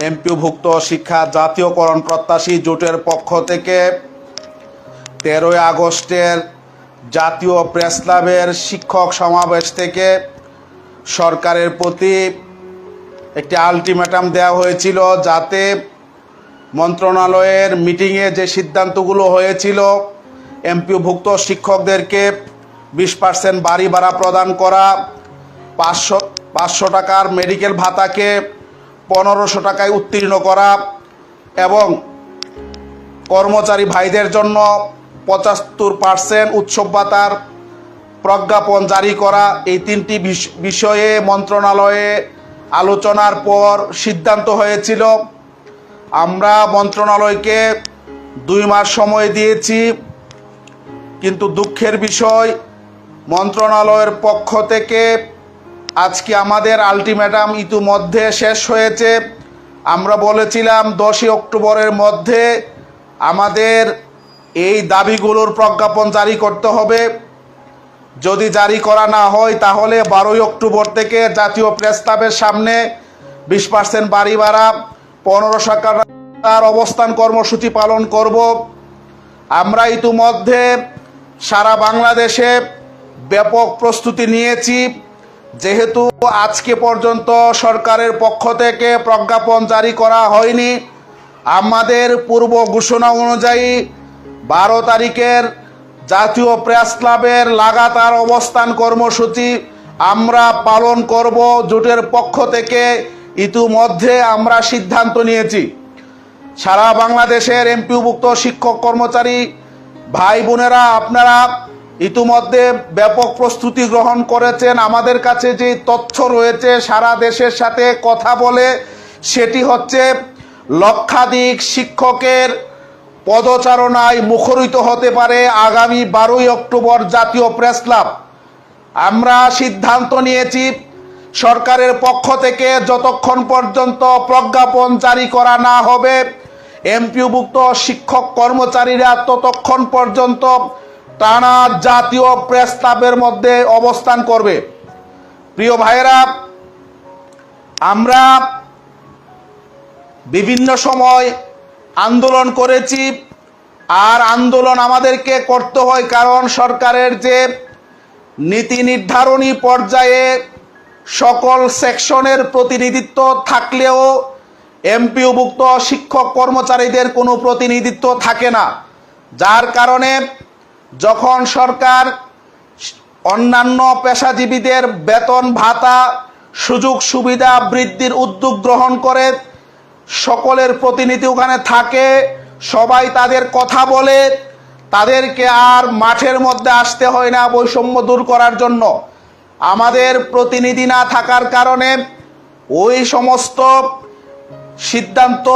এমপিভুক্ত শিক্ষা জাতীয়করণ প্রত্যাশী জোটের পক্ষ থেকে তেরোই আগস্টের জাতীয় প্রেস ক্লাবের শিক্ষক সমাবেশ থেকে সরকারের প্রতি একটি আলটিমেটাম দেওয়া হয়েছিল যাতে মন্ত্রণালয়ের মিটিংয়ে যে সিদ্ধান্তগুলো হয়েছিল এমপিভুক্ত শিক্ষকদেরকে বিশ পার্সেন্ট বাড়ি ভাড়া প্রদান করা, পাঁচশো পাঁচশো টাকার মেডিকেল ভাতাকে পনেরোশো টাকায় উত্তীর্ণ করা এবং কর্মচারী ভাইদের জন্য পঁচাত্তর পার্সেন্ট উৎসব ভাতার প্রজ্ঞাপন জারি করা। এই তিনটি বিষ- বিষয়ে মন্ত্রণালয়ে আলোচনার পর সিদ্ধান্ত হয়েছিল। আমরা মন্ত্রণালয়কে দুই মাস সময় দিয়েছি, কিন্তু দুঃখের বিষয়, মন্ত্রণালয়ের পক্ষ থেকে আজকে আমাদের আলটিমেটাম ইতিমধ্যে শেষ হয়েছে। আমরা বলেছিলাম দশই অক্টোবরের মধ্যে আমাদের এই দাবিগুলোর প্রজ্ঞাপন জারি করতে হবে। যদি জারি করা না হয়, তাহলে বারোই অক্টোবর থেকে জাতীয় প্রেস ক্লাবের সামনে বিশ পার্সেন্ট বাড়ি ভাড়া, পনেরো টাকার অবস্থান কর্মসূচি পালন করব। আমরা ইতিমধ্যে সারা বাংলাদেশে ব্যাপক প্রস্তুতি নিয়েছি। যেহেতু আজকে পর্যন্ত সরকারের পক্ষ থেকে প্রজ্ঞাপন জারি করা হয়নি, আমাদের পূর্ব ঘোষণা অনুযায়ী বারো তারিখের জাতীয় প্রেস ক্লাবের লাগাতার অবস্থান কর্মসূচি আমরা পালন করব জোটের পক্ষ থেকে। ইতিমধ্যে আমরা সিদ্ধান্ত নিয়েছি। সারা বাংলাদেশের এমপিভুক্ত শিক্ষক কর্মচারী, ভাই বোনেরা, আপনারা ইতিমধ্যে ব্যাপক প্রস্তুতি গ্রহণ করেছেন। আমাদের কাছে যে তথ্য রয়েছে, সারা দেশের সাথে কথা বলে, সেটি হচ্ছে লক্ষাধিক শিক্ষকের পদচারণায় মুখরিত হতে পারে আগামী বারোই অক্টোবর জাতীয় প্রেস ক্লাব। আমরা সিদ্ধান্ত নিয়েছি, সরকারের পক্ষ থেকে যতক্ষণ পর্যন্ত প্রজ্ঞাপন জারি করা না হবে এমপিওভুক্ত শিক্ষক কর্মচারীরা ততক্ষণ পর্যন্ত টানা জাতীয় প্রেস ক্লাবের মধ্যে অবস্থান করবে। প্রিয় ভাইয়েরা, আমরা বিভিন্ন সময় আন্দোলন করেছি আর আন্দোলন আমাদেরকে করতে হয় কারণ সরকারের যে নীতি নির্ধারণী পর্যায়ে সকল সেকশনের প্রতিনিধিত্ব থাকলেও এমপিওভুক্ত শিক্ষক কর্মচারীদের কোনো প্রতিনিধিত্ব থাকে না। যার কারণে যখন সরকার অন্যান্য পেশাজীবীদের বেতন, ভাতা, সুযোগ সুবিধা বৃদ্ধির উদ্যোগ গ্রহণ করে সকলের প্রতিনিধি ওখানে থাকে, সবাই তাদের কথা বলে, তাদেরকে আর মাঠের মধ্যে আসতে হয় না বৈষম্য দূর করার জন্য। আমাদের প্রতিনিধি না থাকার কারণে ওই সমস্ত সিদ্ধান্ত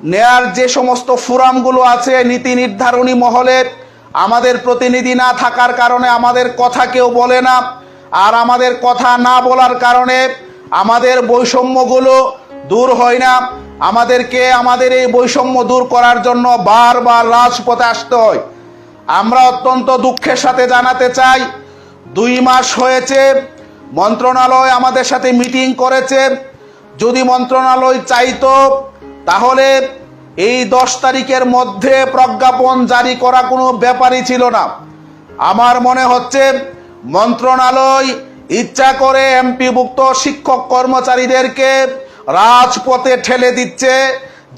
নেয়ার যে সমস্ত ফোরামগুলো আছে, নীতি নির্ধারণী মহলে আমাদের প্রতিনিধি না থাকার কারণে আমাদের কথা কেউ বলে না। আর আমাদের কথা না বলার কারণে আমাদের বৈষম্যগুলো দূর হয় না। আমাদেরকে আমাদের এই বৈষম্য দূর করার জন্য বারবার রাজপথে আসতে হয়। আমরা অত্যন্ত দুঃখের সাথে জানাতে চাই, দুই মাস হয়েছে, মন্ত্রণালয় আমাদের সাথে মিটিং করেছে। যদি মন্ত্রণালয় চাইতো, তাহলে এই দশ তারিখের মধ্যে প্রজ্ঞাপন জারি করা কোনো ব্যাপারই ছিল না। আমার মনে হচ্ছে মন্ত্রণালয় ইচ্ছা করে এমপিভুক্ত শিক্ষক কর্মচারীদেরকে রাজপথে ঠেলে দিচ্ছে,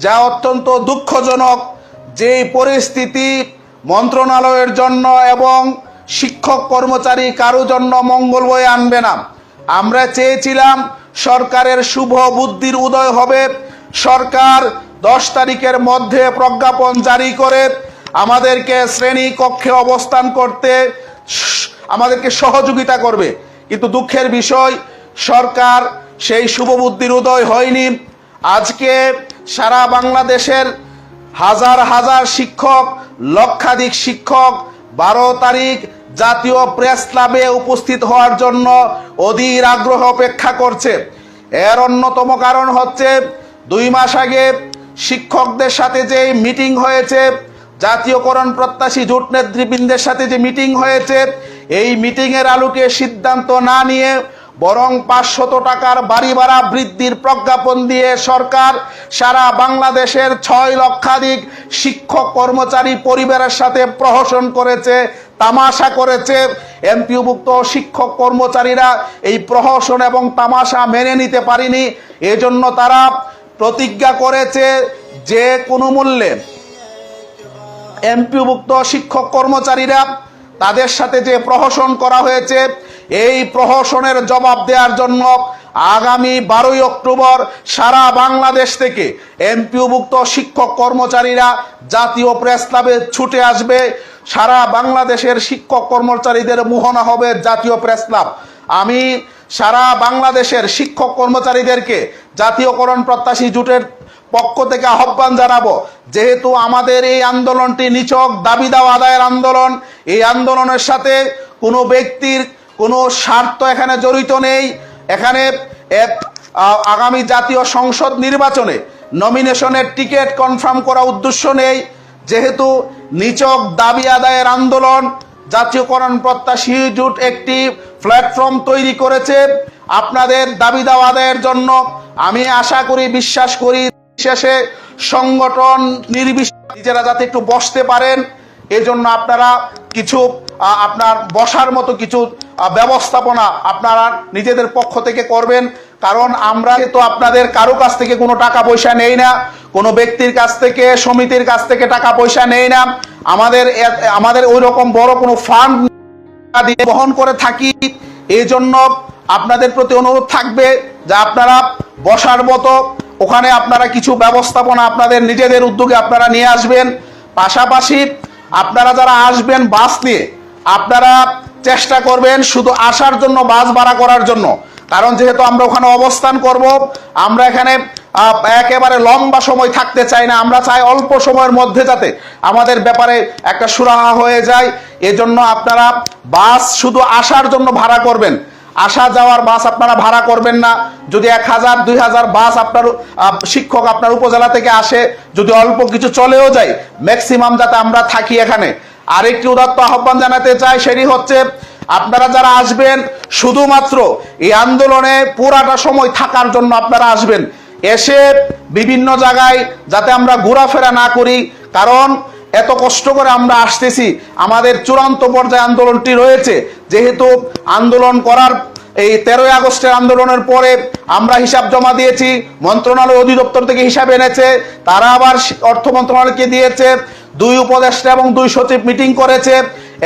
যা অত্যন্ত দুঃখজনক। যেই পরিস্থিতি মন্ত্রণালয়ের জন্য এবং শিক্ষক কর্মচারী কারও জন্য মঙ্গল বয়ে আনবে না। আমরা চেয়েছিলাম সরকারের শুভ বুদ্ধির উদয় হবে। সরকার দশ তারিখের মধ্যে প্রজ্ঞাপন জারি করে আমাদেরকে শ্রেণি কক্ষে অবস্থান করতে আমাদেরকে সহযোগিতা করবে। কিন্তু দুঃখের বিষয়, সরকার সেই শুভ বুদ্ধির উদয় হয়নি। আজকে সারা বাংলাদেশের হাজার হাজার শিক্ষক, লক্ষাধিক শিক্ষক বারো তারিখ জাতীয় প্রেস ক্লাবে উপস্থিত হওয়ার জন্য অধীর আগ্রহ অপেক্ষা করছে। এর অন্যতম কারণ হচ্ছে দুই মাস আগে শিক্ষকদের সাথে যে মিটিং হয়েছে, জাতীয়করণ প্রত্যাশী জোট নেতৃবৃন্দের সাথে যে মিটিং হয়েছে, এই মিটিংয়ের আলোকে সিদ্ধান্ত না নিয়ে বরং পাঁচশত টাকার বাড়ি ভাড়া বৃদ্ধির প্রজ্ঞাপন দিয়ে সরকার সারা বাংলাদেশের ছয় লক্ষাধিক শিক্ষক কর্মচারী পরিবারের সাথে প্রহসন করেছে, তামাশা করেছে। এমপিওভুক্ত শিক্ষক কর্মচারীরা এই প্রহসন এবং তামাশা মেনে নিতে পারেনি। এজন্য তারা প্রতিজ্ঞা করেছে যে কোনো মূল্যে এমপিভুক্ত শিক্ষক কর্মচারীরা তাদের সাথে যে প্রহসন করা হয়েছে, এই প্রহসনের জবাব দেওয়ার জন্য আগামী বারোই অক্টোবর সারা বাংলাদেশ থেকে এমপিওভুক্ত শিক্ষক কর্মচারীরা জাতীয় প্রেস ক্লাবে ছুটে আসবে। সারা বাংলাদেশের শিক্ষক কর্মচারীদের মোহনা হবে জাতীয় প্রেস ক্লাব। আমি সারা বাংলাদেশের শিক্ষক কর্মচারীদেরকে জাতীয়করণ প্রত্যাশী জোটের পক্ষ থেকে আহ্বান জানাব। যেহেতু আমাদের এই আন্দোলনটি নিচক দাবি দাওয়া আদায়ের আন্দোলন, এই আন্দোলনের সাথে কোনো ব্যক্তির কোনো স্বার্থ এখানে জড়িত নেই। এখানে আগামী জাতীয় সংসদ নির্বাচনে নমিনেশনের টিকিট কনফার্ম করা উদ্দেশ্য নেই। যেহেতু নিচক দাবি আদায়ের আন্দোলন জাতীয়করণ প্রত্যাশী জোট একটি প্ল্যাটফর্ম তৈরি করেছে। আপনাদের দাবি দাওয়া আদায়ের জন্য আমি আশা করি, বিশ্বাস করি শেষে সংগঠন নির্বিশেষে নিজেরা যাতে একটু বসতে পারেন, এজন্য আপনারা কিছু আপনার বসার মতো কিছু ব্যবস্থাপনা আপনারা নিজেদের পক্ষ থেকে করবেন। কারণ আমরা তো আপনাদের কারও কাছ থেকে কোনো টাকা পয়সা নেই না, কোনো ব্যক্তির কাছ থেকে, সমিতির কাছ থেকে টাকা পয়সা নেই না। আমাদের আমাদের ওই রকম বড় কোনো ফান্ড বহন করে থাকি। এই জন্য আপনাদের প্রতি অনুরোধ থাকবে যে আপনারা বসার মতো, ওখানে আপনারা কিছু ব্যবস্থাপনা আপনাদের নিজেদের উদ্যোগে আপনারা নিয়ে আসবেন। পাশাপাশি আপনারা যারা আসবেন বাস নিয়ে, আপনারা চেষ্টা করবেন শুধু আসার জন্য, বাস ভাড়া করার জন্য। কারণ যেহেতু আমরা ওখানে অবস্থান করব, আমরা এখানে একেবারে লম্বা সময় থাকতে চাই না, আমরা চাই অল্প সময়ের মধ্যে যাতে আমাদের ব্যাপারে একটা সুরাহা হয়ে যায়। এজন্য আপনারা বাস শুধু আসার জন্য ভাড়া করবেন। আসা যাওয়ার বাস আপনারা ভাড়া করবেন না। যদি এক হাজার, দুই হাজার বাস আপনার শিক্ষক আপনার উপজেলা থেকে আসে, যদি অল্প কিছু চলেও যায় ম্যাক্সিমাম যাতে আমরা থাকি এখানে। আরেকটি উদাত্ত আহ্বান জানাতে চাই সেটি হচ্ছে আপনারা যারা আসবেন, শুধুমাত্র এই আন্দোলনে পুরাটা সময় থাকার জন্য আপনারা আসবেন। এসে বিভিন্ন জায়গায় যাতে আমরা ঘোরাফেরা না করি, কারণ এত কষ্ট করে আমরা আসতেছি, আমাদের চূড়ান্ত পর্যায়ে আন্দোলনটি রয়েছে। যেহেতু আন্দোলন করার এই তেরোই আগস্টের আন্দোলনের পরে আমরা হিসাব জমা দিয়েছি, মন্ত্রণালয় অধিদপ্তর থেকে হিসাব এনেছে, তারা আবার অর্থ মন্ত্রণালয়কে দিয়েছে, দুই উপদেষ্টা এবং দুই সচিব মিটিং করেছে।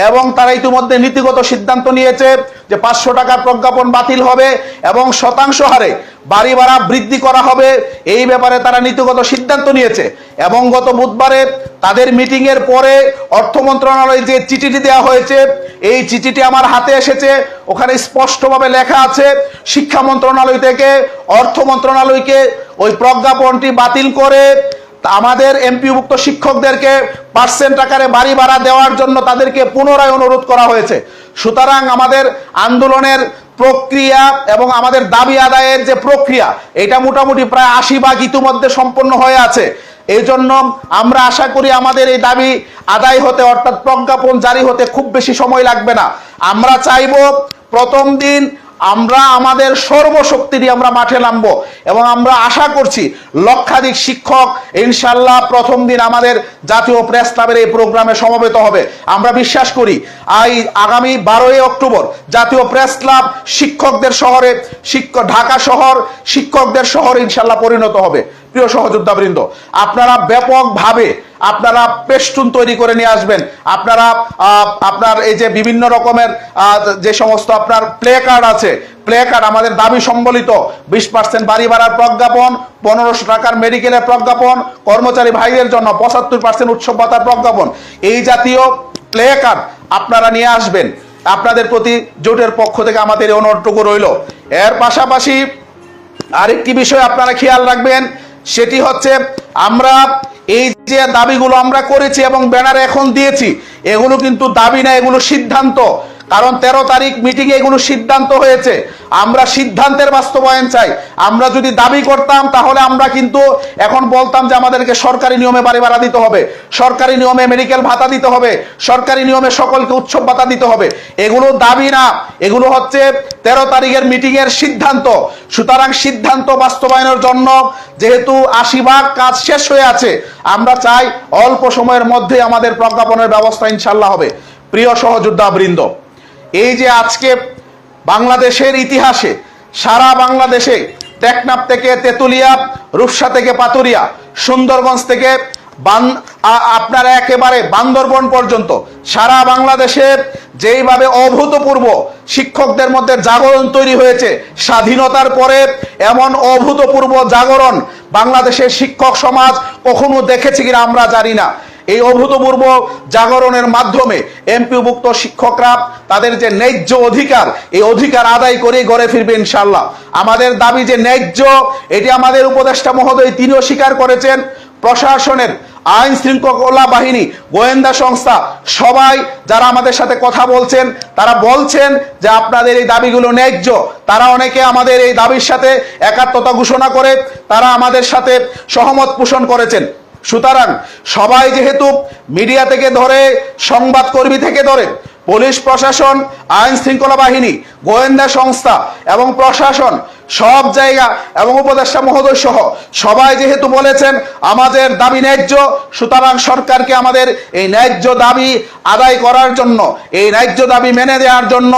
এবং তারা ইতিমধ্যে নীতিগত সিদ্ধান্ত নিয়েছে যে পাঁচশো টাকার প্রজ্ঞাপন বাতিল হবে এবং শতাংশ হারে বাড়ি ভাড়া বৃদ্ধি করা হবে। এই ব্যাপারে তারা নীতিগত সিদ্ধান্ত নিয়েছে এবং গত বুধবারে তাদের মিটিং এর পরে অর্থ মন্ত্রণালয়ে যে চিঠিটি দেওয়া হয়েছে, এই চিঠিটি আমার হাতে এসেছে। ওখানে স্পষ্টভাবে লেখা আছে, শিক্ষা মন্ত্রণালয় থেকে অর্থ মন্ত্রণালয়কে ওই প্রজ্ঞাপনটি বাতিল করে তা আমাদের এমপিভুক্ত শিক্ষকদেরকে পার্সেন্ট আকারে বাড়ি ভাড়া দেওয়ার জন্য তাদেরকে পুনরায় অনুরোধ করা হয়েছে। সুতরাং আমাদের আন্দোলনের প্রক্রিয়া এবং আমাদের দাবি আদায়ের যে প্রক্রিয়া, এটা মোটামুটি প্রায় আশি ভাগ ইতিমধ্যে সম্পন্ন হয়ে আছে। এই জন্য আমরা আশা করি আমাদের এই দাবি আদায় হতে, অর্থাৎ প্রজ্ঞাপন জারি হতে খুব বেশি সময় লাগবে না। আমরা চাইব প্রথম দিন আমরা আমাদের সর্বশক্তি দিয়ে আমরা মাঠে নামবো এবং আমরা আশা করছি লক্ষাধিক শিক্ষক ইনশাল্লাহ প্রথম দিন আমাদের জাতীয় প্রেস ক্লাবের এই প্রোগ্রামে সমবেত হবে। আমরা বিশ্বাস করি, আই আগামী বারোই অক্টোবর জাতীয় প্রেস ক্লাব শিক্ষকদের শহরে শিক্ষক ঢাকা শহর শিক্ষকদের শহর ইনশাল্লাহ পরিণত হবে। প্রিয় সহযোদ্ধাবৃন্দ, আপনারা ব্যাপকভাবে আপনারা পেস্টুন তৈরি করে নিয়ে আসবেন। আপনারা আপনার এই যে বিভিন্ন রকমের যে সমস্ত আপনার প্লে কার্ড আছে, প্লে কার্ড আমাদের দাবি সম্বলিত। বিশ পার্সেন্ট বাড়ি ভাড়ার প্রজ্ঞাপন, পনেরোশো টাকার মেডিকেলের প্রজ্ঞাপন, কর্মচারী ভাইদের জন্য পঁচাত্তর পার্সেন্ট উৎসব ভাতার প্রজ্ঞাপন। এই জাতীয় প্লে কার্ড আপনারা নিয়ে আসবেন। আপনাদের প্রতি জোটের পক্ষ থেকে আমাদের অনুরোধটুকু রইল। এর পাশাপাশি আরেকটি বিষয় আপনারা খেয়াল রাখবেন সেটি হচ্ছে আমরা এই যে দাবিগুলো আমরা করেছি এবং ব্যানার এখন দিয়েছি, এগুলো কিন্তু দাবি না, এগুলো সিদ্ধান্ত। কারণ তেরো তারিখ মিটিং এগুলো সিদ্ধান্ত হয়েছে। আমরা সিদ্ধান্তের বাস্তবায়ন চাই। আমরা যদি দাবি করতাম, তাহলে আমরা কিন্তু এখন বলতাম যে আমাদেরকে সরকারি নিয়মে বাড়ি ভাড়া দিতে হবে। সরকারি নিয়মে মেডিকেল ভাতা দিতে হবে। সরকারি নিয়মে সকলকে উৎসব ভাতা দিতে হবে। এগুলো দাবি না। এগুলো হচ্ছে তেরো তারিখের মিটিং এর সিদ্ধান্ত। সুতরাং সিদ্ধান্ত বাস্তবায়নের জন্য যেহেতু আশি ভাগ কাজ শেষ হয়ে আছে, আমরা চাই অল্প সময়ের মধ্যে আমাদের প্রজ্ঞাপনের ব্যবস্থা ইনশাল্লাহ হবে। প্রিয় সহযোদ্ধা বৃন্দ এই যে আজকে বাংলাদেশের ইতিহাসে, সারা বাংলাদেশে টেকনাফ থেকে তেতুলিয়া, রূপসা থেকে পাতুরিয়া সুন্দরগঞ্জ থেকে বান আপনার একেবারে বান্দরবন পর্যন্ত, সারা বাংলাদেশে যেইভাবে অভূতপূর্ব শিক্ষকদের মধ্যে জাগরণ তৈরি হয়েছে, স্বাধীনতার পরে এমন অভূতপূর্ব জাগরণ বাংলাদেশের শিক্ষক সমাজ কখনো দেখেছে কিনা আমরা জানি না। এই অভূতপূর্ব জাগরণের মাধ্যমে এমপিভুক্ত শিক্ষকরা তাদের যে ন্যায্য অধিকার, এই অধিকার আদায় করে গড়ে ফিরবে ইনশাল্লাহ আমাদের দাবি যে ন্যায্য, এটি আমাদের উপদেষ্টা মহোদয় তিনিও স্বীকার করেছেন, প্রশাসনের আইন শৃঙ্খলা বাহিনী, গোয়েন্দা সংস্থা, সবাই যারা আমাদের সাথে কথা বলছেন, তারা বলছেন যে আপনাদের এই দাবিগুলো ন্যায্য। তারা অনেকে আমাদের এই দাবির সাথে একাত্মতা ঘোষণা করে, তারা আমাদের সাথে সহমত পোষণ করেছেন। সুতরাং সবাই যেহেতু মিডিয়া থেকে ধরে সংবাদকর্মী থেকে ধরে, পুলিশ প্রশাসন, আইন শৃঙ্খলা বাহিনী, গোয়েন্দা সংস্থা এবং প্রশাসন সব জায়গা এবং উপদেষ্টা মহোদয় সহ সবাই যেহেতু বলেছেন আমাদের দাবি ন্যায্য, সুতরাং সরকারকে আমাদের এই ন্যায্য দাবি আদায় করার জন্য, এই ন্যায্য দাবি মেনে দেওয়ার জন্য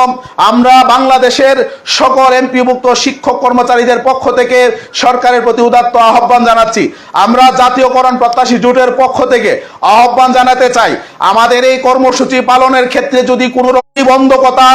আমরা বাংলাদেশের সকল এমপিভুক্ত শিক্ষক কর্মচারীদের পক্ষ থেকে সরকারের প্রতি উদাত্ত আহ্বান জানাচ্ছি। আমরা জাতীয়করণ প্রত্যাশী জোটের পক্ষ থেকে আহ্বান জানাতে চাই, আমাদের এই কর্মসূচি পালনের ক্ষেত্রে যদি কোনো প্রতিবন্ধকতা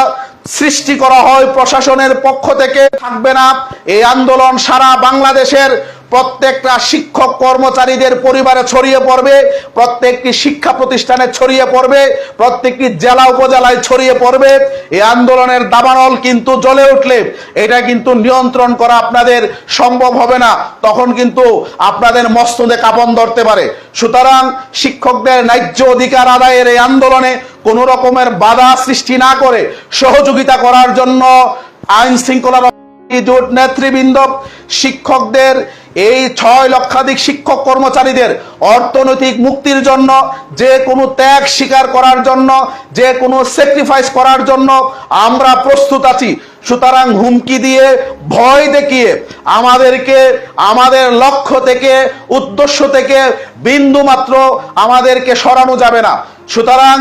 সৃষ্টি করা হয় প্রশাসনের পক্ষ থেকে। থাকবে না। এই আন্দোলন সারা বাংলাদেশের প্রত্যেকটা শিক্ষক কর্মচারীদের পরিবারে ছড়িয়ে পড়বে, প্রত্যেকটি শিক্ষা প্রতিষ্ঠানে ছড়িয়ে পড়বে, প্রত্যেকটি জেলা উপজেলায় ছড়িয়ে পড়বে। এই আন্দোলনের দাবানল কিন্তু জ্বলে উঠলে, এটা কিন্তু নিয়ন্ত্রণ করা আপনাদের সম্ভব হবে না। তখন কিন্তু আপনাদের মস্তদে কাপন ধরতে পারে। সুতরাং শিক্ষকদের ন্যায্য অধিকার আদায়ের এই আন্দোলনে কোনো রকমের বাধা সৃষ্টি না করে সহযোগিতা করার জন্য আইন শৃঙ্খলা জোট নেতৃবৃন্দ শিক্ষকদের, এই ছয় লক্ষাধিক শিক্ষক কর্মচারীদের অর্থনৈতিক মুক্তির জন্য, যে কোনো ত্যাগ স্বীকার করার জন্য, যে কোনো স্যাক্রিফাইস করার জন্য আমরা প্রস্তুত আছি। সুতরাং হুমকি দিয়ে, ভয় দেখিয়ে, আমাদেরকে, আমাদের লক্ষ্য থেকে, উদ্দেশ্য থেকে বিন্দু মাত্র আমাদেরকে সরানো যাবে না। সুতরাং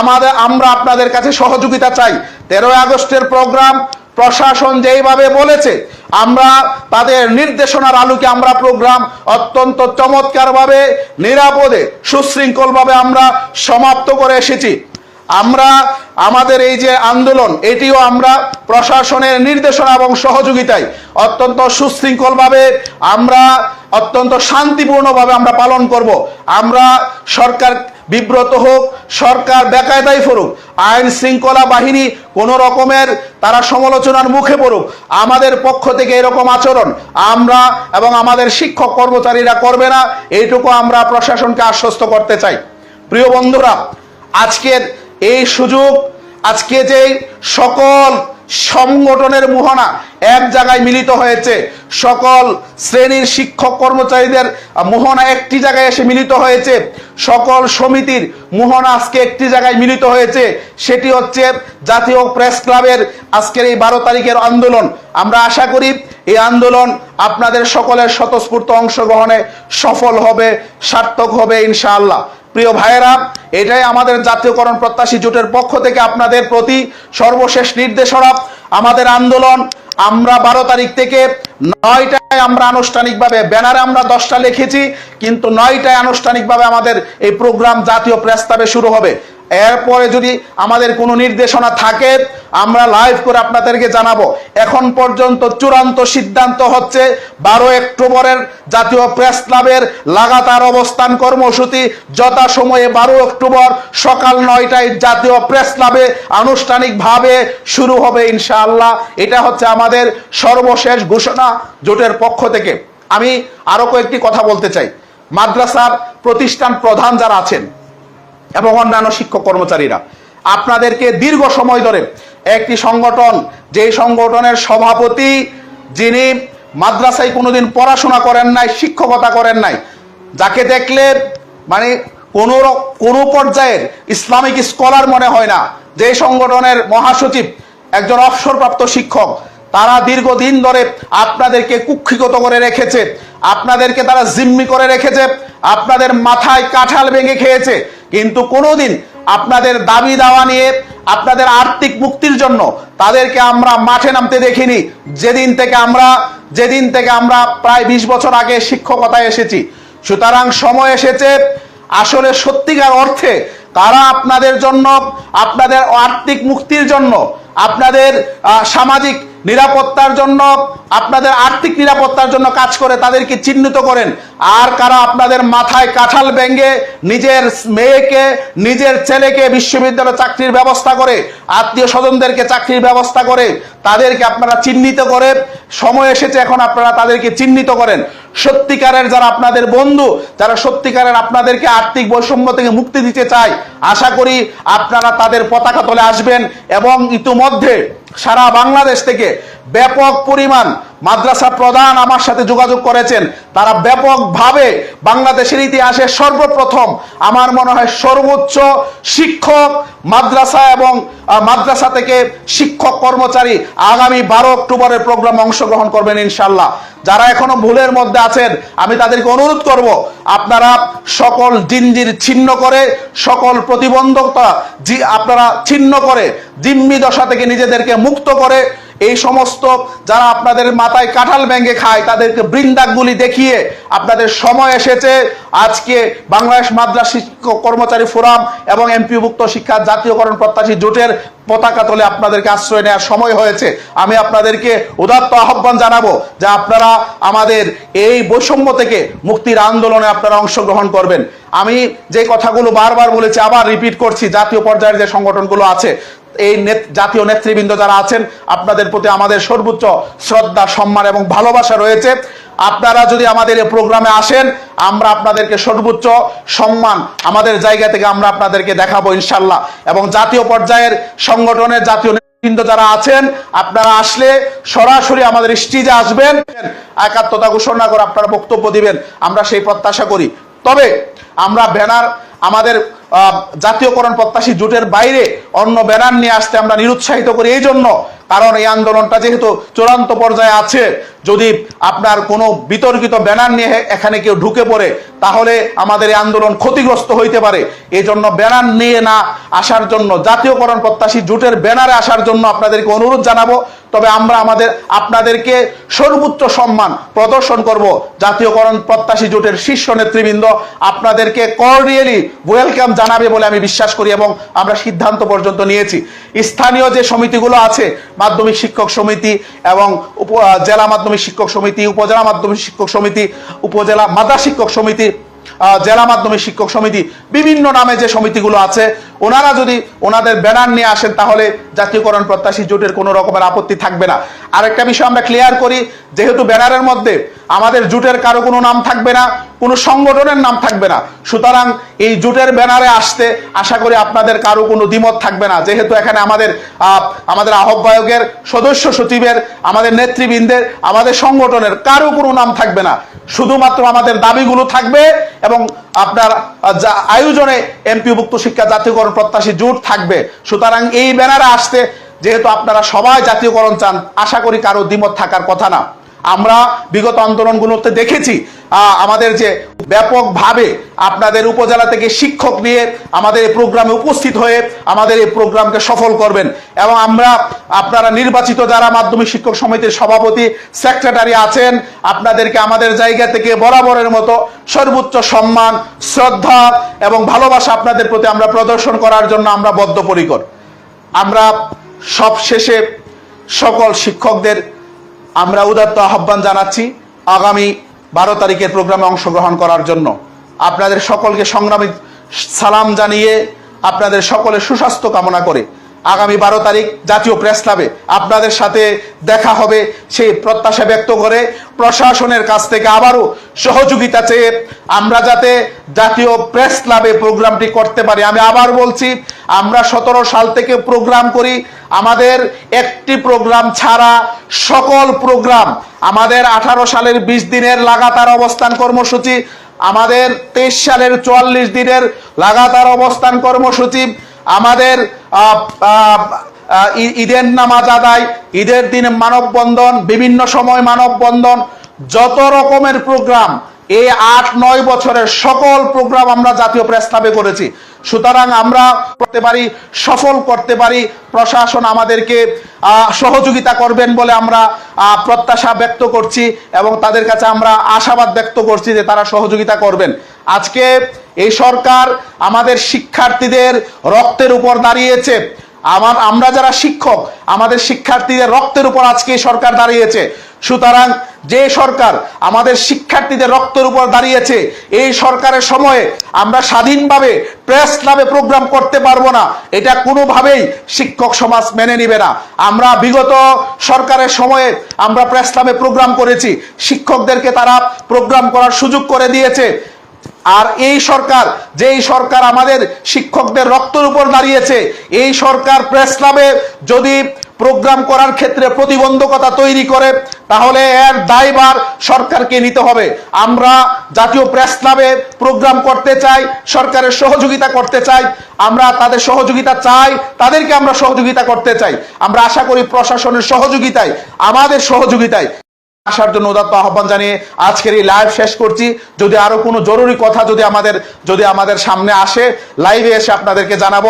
আমাদের, আমরা আপনাদের কাছে সহযোগিতা চাই। তেরোই আগস্টের প্রোগ্রাম প্রশাসন যেইভাবে বলেছে, আমরা তাদের নির্দেশনার আলোকে আমরা প্রোগ্রাম অত্যন্ত চমৎকারভাবে, নিরাপদে, সুশৃঙ্খলভাবে আমরা সমাপ্ত করে এসেছি। আমরা, আমাদের এই যে আন্দোলন, এটিও আমরা প্রশাসনের নির্দেশনা এবং সহযোগিতায় অত্যন্ত সুশৃঙ্খলভাবে আমরা অত্যন্ত শান্তিপূর্ণভাবে আমরা পালন করব। আমরা সরকার বিব্রত হোক, সরকার বেকায়দায় ফরুক আইন শৃঙ্খলা বাহিনী কোনো রকমের তারা সমালোচনার মুখে পড়ুক, আমাদের পক্ষ থেকে এরকম আচরণ আমরা এবং আমাদের শিক্ষক কর্মচারীরা করবে না, এইটুকু আমরা প্রশাসনকে আশ্বস্ত করতে চাই। প্রিয় বন্ধুরা, আজকের এই সুযোগ, আজকে যে সকল সংগঠনের মোহনা এক জায়গায় মিলিত হয়েছে। সকল শ্রেণির শিক্ষক কর্মচারীদের মোহনা একটি জায়গায় এসে মিলিত হয়েছে। সকল সমিতির মোহনা আজকে একটি জায়গায় মিলিত হয়েছে। সেটি হচ্ছে জাতীয় প্রেস ক্লাবের আজকের এই বারো তারিখের আন্দোলন। আমরা আশা করি এই আন্দোলন আপনাদের সকলের স্বতঃস্ফূর্ত অংশগ্রহণে সফল হবে, সার্থক হবে ইনশাআল্লাহ। প্রিয় ভাইয়েরা, এটাই আমাদের জাতীয়করণ প্রত্যাশী জোটের পক্ষ থেকে আপনাদের প্রতি সর্বশেষ নির্দেশনা। আমাদের আন্দোলন আমরা বারো তারিখ থেকে নয়টায় আমরা আনুষ্ঠানিকভাবে ব্যানারে আমরা দশটা লিখেছি, কিন্তু নয়টায় আনুষ্ঠানিকভাবে আমাদের এই প্রোগ্রাম জাতীয় প্রস্তাবে শুরু হবে। এরপরে যদি আমাদের কোনো নির্দেশনা থাকে, আমরা লাইভ করে আপনাদেরকে জানাব। এখন পর্যন্ত চূড়ান্ত সিদ্ধান্ত হচ্ছে, বারো অক্টোবরের জাতীয় প্রেস ক্লাবের লাগাতার অবস্থান কর্মসূচি যথাসময়ে বারো অক্টোবর সকাল নয়টায় জাতীয় প্রেস ক্লাবে আনুষ্ঠানিকভাবে শুরু হবে ইনশাআল্লাহ। এটা হচ্ছে আমাদের সর্বশেষ ঘোষণা জোটের পক্ষ থেকে। আমি আরও কয়েকটি কথা বলতে চাই। মাদ্রাসার প্রতিষ্ঠান প্রধান যারা আছেন এবং অন্যান্য শিক্ষক কর্মচারীরা। আপনাদেরকে দীর্ঘ সময় ধরে একটি সংগঠন, যেই সংগঠনের সভাপতি যিনি মাদ্রাসায় কোনোদিন পড়াশোনা করেন নাই, শিক্ষকতা করেন নাই, যাকে দেখলে মানে কোনো কোনো পর্যায়ের ইসলামিক স্কলার মনে হয় না যে সংগঠনের মহাসচিব একজন অবসরপ্রাপ্ত শিক্ষক তারা দীর্ঘদিন ধরে আপনাদেরকে কুক্ষিগত করে রেখেছে, আপনাদেরকে তারা জিম্মি করে রেখেছে, আপনাদের মাথায় কাঁঠাল ভেঙে খেয়েছে। কিন্তু কোনোদিন আপনাদের দাবি দাওয়া নিয়ে, আপনাদের আর্থিক মুক্তির জন্য তাদেরকে আমরা মাঠে নামতে দেখিনি। যেদিন থেকে আমরা, যেদিন থেকে আমরা প্রায় বিশ বছর আগে শিক্ষকতায় এসেছি। সুতরাং সময় এসেছে, আসলে সত্যিকার অর্থে তারা আপনাদের জন্য, আপনাদের আর্থিক মুক্তির জন্য, আপনাদের সামাজিক নিরাপত্তার জন্য, আপনাদের আর্থিক নিরাপত্তার জন্য কাজ করে তাদেরকে চিহ্নিত করেন। আর কারা আপনাদের মাথায় কাঁঠাল ব্যাঙ্গে নিজের মেয়েকে, নিজের ছেলেকে বিশ্ববিদ্যালয়ে চাকরির ব্যবস্থা করে, আত্মীয় স্বজনদেরকে চাকরির ব্যবস্থা করে, তাদেরকে আপনারা চিহ্নিত করে, সময় এসেছে এখন আপনারা তাদেরকে চিহ্নিত করেন। সত্যিকারের যারা আপনাদের বন্ধু, যারা সত্যিকারের আপনাদেরকে আর্থিক বৈষম্য থেকে মুক্তি দিতে চায়, আশা করি আপনারা তাদের পতাকা তলে আসবেন এবং ইতিমধ্যে সারা বাংলাদেশ থেকে ব্যাপক পরিমাণ মাদ্রাসা প্রধান আমার সাথে যোগাযোগ করেছেন। তারা ব্যাপকভাবে বাংলাদেশের ইতিহাসে সর্বপ্রথম আমার মনে হয় সর্বোচ্চ শিক্ষক মাদ্রাসা এবং মাদ্রাসা থেকে শিক্ষক কর্মচারী আগামী বারো অক্টোবরের প্রোগ্রামে অংশগ্রহণ করবেন ইনশাল্লাহ যারা এখনও ভুলের মধ্যে আছেন, আমি তাদেরকে অনুরোধ করব, আপনারা সকল জিনজির ছিন্ন করে, সকল প্রতিবন্ধকতা আপনারা ছিন্ন করে জিম্মি দশা থেকে নিজেদেরকে মুক্ত করে এই সমস্ত যারা আপনাদের মাথায় কাঁঠাল ব্যাঙ্গে খায়, তাদেরকে বৃন্দাকগুলি দেখিয়ে আপনাদের সময় এসেছে। আজকে বাংলাদেশ মাদ্রাস শিক্ষক কর্মচারী ফোরাম এবং এমপিভুক্ত শিক্ষা জাতীয়করণ প্রত্যাশী জোটের পতাকা তোলে আপনাদেরকে আশ্রয় নেওয়ার সময় হয়েছে। আমি আপনাদেরকে উদাত্ত আহ্বান জানাব যে আপনারা আমাদের এই বৈষম্য থেকে মুক্তির আন্দোলনে আপনারা অংশগ্রহণ করবেন। আমি যে কথাগুলো বারবার বলেছি, আবার রিপিট করছি, জাতীয় পর্যায়ের যে সংগঠনগুলো আছে, এই জাতীয় নেতৃবৃন্দ যারা আছেন, আপনাদের প্রতি আমাদের সর্বোচ্চ শ্রদ্ধা, সম্মান এবং ভালোবাসা রয়েছে। আপনারা যদি আমাদের এই প্রোগ্রামে আসেন, আমরা আপনাদেরকে সর্বোচ্চ সম্মান, আমাদের জায়গা থেকে আমরা আপনাদেরকে দেখাবো ইনশাল্লাহ। এবং জাতীয় পর্যায়ের সংগঠনের জাতীয় নেতৃবৃন্দ যারা আছেন, আপনারা আসলে সরাসরি আমাদের স্টেজে আসবেন। একাত্মতা ঘোষণা করে আপনারা বক্তব্য দিবেন। আমরা সেই প্রত্যাশা করি। তবে আমরা ব্যানার আমাদের জাতীয়করণ প্রত্যাশী জোটের বাইরে অন্য ব্যানার নিয়ে আসতে আমরা নিরুৎসাহিত করি এই জন্য। কারণ এই আন্দোলনটা যেহেতু চূড়ান্ত পর্যায়ে আছে, যদি আপনার কোনো বিতর্কিত ব্যানার নিয়ে এখানে কেউ ঢুকে পড়ে, তাহলে আমাদের এই আন্দোলন ক্ষতিগ্রস্ত হইতে পারে। এই জন্য ব্যানার নিয়ে না আসার জন্য, জাতীয়করণ প্রত্যাশী জোটের ব্যানারে আসার জন্য আপনাদেরকে অনুরোধ জানাব। তবে আমরা আমাদের, আপনাদেরকে সর্বোচ্চ সম্মান প্রদর্শন করব জাতীয়করণ প্রত্যাশী জোটের শীর্ষ নেতৃবৃন্দ। আপনাদেরকে কর্ডিয়ালি ওয়েলকাম জানাবে বলে আমি বিশ্বাস করি এবং আমরা সিদ্ধান্ত পর্যন্ত নিয়েছি। স্থানীয় যে সমিতিগুলো আছে, মাধ্যমিক শিক্ষক সমিতি এবং জেলা মাধ্যমিক শিক্ষক সমিতি, উপজেলা মাধ্যমিক শিক্ষক সমিতি, উপজেলা মাদ্রাস শিক্ষক সমিতি জেলা মাধ্যমিক শিক্ষক সমিতি বিভিন্ন নামে যে সমিতিগুলো আছে, ওনারা যদি ওনাদের ব্যানার নিয়ে আসেন, তাহলে জাতীয়করণ প্রত্যাশী জোটের কোনো রকমের আপত্তি থাকবে না। আরেকটা বিষয় আমরা ক্লিয়ার করি, যেহেতু ব্যানারের মধ্যে আমাদের জোটের কারও কোনো নাম থাকবে না, কোনো সংগঠনের নাম থাকবে না, সুতরাং এই জোটের ব্যানারে আসতে আশা করি আপনাদের কারও কোনো দ্বিমত থাকবে না। যেহেতু এখানে আমাদের আমাদের আহ্বায়কের সদস্য সচিবের, আমাদের নেতৃবৃন্দের, আমাদের সংগঠনের কারও কোনো নাম থাকবে না। শুধুমাত্র আমাদের দাবিগুলো থাকবে এবং আপনার আয়োজনে এমপিভুক্ত শিক্ষা জাতীয়করণ প্রত্যাশী জোট থাকবে। সুতরাং এই ব্যানারে আসতে যেহেতু আপনারা সবাই জাতীয়করণ চান, আশা করি কারও দ্বিমত থাকার কথা না। আমরা বিগত আন্দোলনগুলোতে দেখেছি আমাদের যে ব্যাপকভাবে আপনাদের উপজেলা থেকে শিক্ষক নিয়ে আমাদের এই প্রোগ্রামে উপস্থিত হয়ে আমাদের এই প্রোগ্রামকে সফল করবেন এবং আমরা আপনারা নির্বাচিত যারা মাধ্যমিক শিক্ষক সমিতির সভাপতি, সেক্রেটারি আছেন, আপনাদেরকে আমাদের জায়গা থেকে বরাবরের মতো সর্বোচ্চ সম্মান, শ্রদ্ধা এবং ভালোবাসা আপনাদের প্রতি আমরা প্রদর্শন করার জন্য আমরা বদ্ধপরিকর। আমরা সব শেষে সকল শিক্ষকদের আমরা উদাত্ত আহ্বান জানাচ্ছি আগামী বারো তারিখের প্রোগ্রামে অংশগ্রহণ করার জন্য। আপনাদের সকলকে সংগ্রামী সালাম জানিয়ে আপনাদের সকলে সুস্বাস্থ্য কামনা করে আগামী বারো তারিখ জাতীয় প্রেস ক্লাবে আপনাদের সাথে দেখা হবে সেই প্রত্যাশা ব্যক্ত করে প্রশাসনের কাছ থেকে আবারও সহযোগিতা চেয়ে আমরা যাতে জাতীয় প্রেস ক্লাবে প্রোগ্রামটি করতে পারি। আমি আবার বলছি, আমরা সতেরো সাল থেকে প্রোগ্রাম করি আমাদের একটি প্রোগ্রাম ছাড়া সকল প্রোগ্রাম আমাদের আঠারো সালের বিশ দিনের লাগাতার অবস্থান কর্মসূচি, আমাদের তেইশ সালের চুয়াল্লিশ দিনের লাগাতার অবস্থান কর্মসূচি, আমাদের ঈদের নামাজ আদায়, ঈদের দিন মানববন্ধন, বিভিন্ন সময় মানববন্ধন, যত রকমের প্রোগ্রাম এই আট নয় বছরের সকল প্রোগ্রাম আমরা জাতীয় প্রেস্তাবে করেছি। সুতরাং আমরা করতে পারি, সফল করতে পারি, প্রশাসন আমাদেরকে সহযোগিতা করবেন বলে আমরা প্রত্যাশা ব্যক্ত করছি এবং তাদের কাছে আমরা আশাবাদ ব্যক্ত করছি যে তারা সহযোগিতা করবেন। আজকে এই সরকার আমাদের শিক্ষার্থীদের রক্তের উপর দাঁড়িয়েছে। আমার, আমরা যারা শিক্ষক, আমাদের শিক্ষার্থীদের রক্তের উপর আজকে সরকার দাঁড়িয়েছে। সুতরাং যে সরকার আমাদের শিক্ষার্থীদের রক্তের উপর দাঁড়িয়েছে, এই সরকারের সময়ে আমরা স্বাধীনভাবে প্রেস ক্লাবে প্রোগ্রাম করতে পারব না। এটা কোনোভাবেই শিক্ষক সমাজ মেনে নিবে না। আমরা বিগত সরকারের সময়ে আমরা প্রেস ক্লাবে প্রোগ্রাম করেছি। শিক্ষকদেরকে তারা প্রোগ্রাম করার সুযোগ করে দিয়েছে। আর এই সরকার, যেই সরকার আমাদের শিক্ষকদের রক্তের উপর দাঁড়িয়েছে, এই সরকার প্রেস ক্লাবে যদি প্রোগ্রাম করার ক্ষেত্রে প্রতিবন্ধকতা তৈরি করে, তাহলে এর দায়ভার সরকারকে নিতে হবে। আমরা জাতীয় প্রেস ক্লাবে প্রোগ্রাম করতে চাই, সরকারের সহযোগিতা করতে চাই, আমরা তাদের সহযোগিতা চাই, তাদেরকে আমরা সহযোগিতা করতে চাই। আমরা আশা করি প্রশাসনের সহযোগিতায়, আমাদের সহযোগিতায় আসার জন্য উদাত্ত আহ্বান জানিয়ে আজকের এই লাইভ শেষ করছি। যদি আরও কোনো জরুরি কথা যদি আমাদের যদি আমাদের সামনে আসে লাইভে এসে আপনাদেরকে জানাব।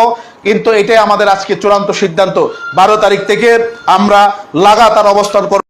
কিন্তু এটাই আমাদের আজকে চূড়ান্ত সিদ্ধান্ত। বারো তারিখ থেকে আমরা লাগাতার অবস্থান করব।